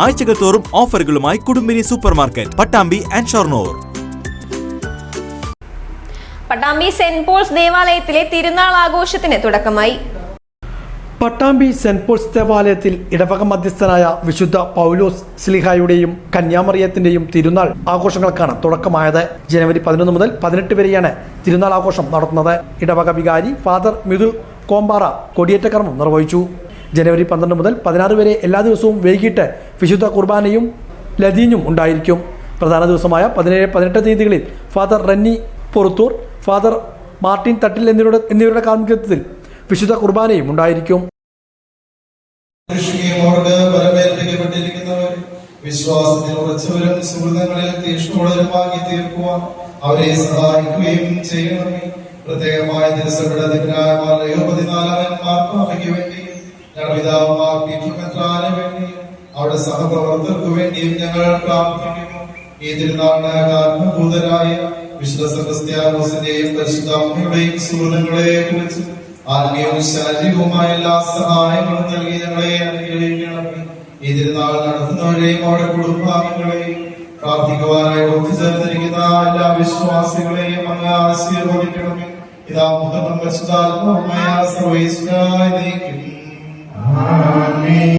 ആഴ്ചകൾ തോറും ഓഫറുകളുമായി Kudumbini super market Pattambi and Shoranur. Pattambi Saint Paul's ദേവാലയത്തിലെ തിരുനാൾ ആഘോഷത്തിന് തുടക്കമായി. പട്ടാമ്പി സെന്റ് പോൾസ് ദേവാലയത്തിൽ ഇടവക മധ്യസ്ഥനായ വിശുദ്ധ പൗലോസ് സ്ലിഹായുടെയും കന്യാമറിയത്തിന്റെയും തിരുനാൾ ആഘോഷങ്ങൾക്കാണ് തുടക്കമായത്. ജനുവരി പതിനൊന്ന് മുതൽ പതിനെട്ട് വരെയാണ് തിരുനാൾ ആഘോഷം നടത്തുന്നത്. ഇടവക വികാരി ഫാദർ മിഥുൽ കോമ്പാറ കൊടിയേറ്റ കർമ്മം നിർവഹിച്ചു. ജനുവരി പന്ത്രണ്ട് മുതൽ പതിനാറ് വരെ എല്ലാ ദിവസവും വൈകിട്ട് വിശുദ്ധ കുർബാനയും ലതീഞ്ഞും ഉണ്ടായിരിക്കും. പ്രധാന ദിവസമായ പതിനേഴ് പതിനെട്ട് തീയതികളിൽ father Renny Poruthur father Martin Thattil എന്നിവരുടെ എന്നിവരുടെ കാർമ്മികത്വത്തിൽ വിശുദ്ധ കുർബാനയും ഉണ്ടായിരിക്കും. വിശ്വാസത്തിൽ ഉറച്ചവരും സുഹൃതങ്ങളിൽ തീഷ്ണുള്ളവരുമാക്കി തീർക്കുവാൻ അവരെ സഹായിക്കുകയും ചെയ്യണമേ. പ്രത്യേകമായ തിരുസഭയുടെ പതിനാലാമൻ മാർപ്പാപ്പയ്ക്ക് വേണ്ടിയും ഞങ്ങളുടെ പിതാവുമാർ അവിടെ സഹപ്രവർത്തകർക്ക് വേണ്ടിയും ഞങ്ങൾ പ്രാർത്ഥിക്കുന്നു. ഈ തിരുനാളിന് കാരണഭൂതരായ വിശുദ്ധ സെബസ്ത്യാനോസിന്റെയും പരിശുദ്ധ അമ്മയുടെയും സുഹൃത്തുക്കളെ കുറിച്ച് ആത്മീയവും ശാരീരികവുമായ എല്ലാ സഹായങ്ങളും നൽകി ഞങ്ങളെ അനുഗ്രഹിക്കണമേ. ഈ തിരുനാൾ നടത്തുന്നവരെയും അവരുടെ കുടുംബാംഗങ്ങളെയും പ്രാർത്ഥിക്കുവാനായി ഒത്തുചേർന്നിരിക്കുന്ന എല്ലാ വിശ്വാസികളെയും അങ്ങ് ആശീർവദിക്കണമേ. ഇതാ മുഖം പരിശുദ്ധാത്മാവുമായ സർവേശ്വരായി Amen.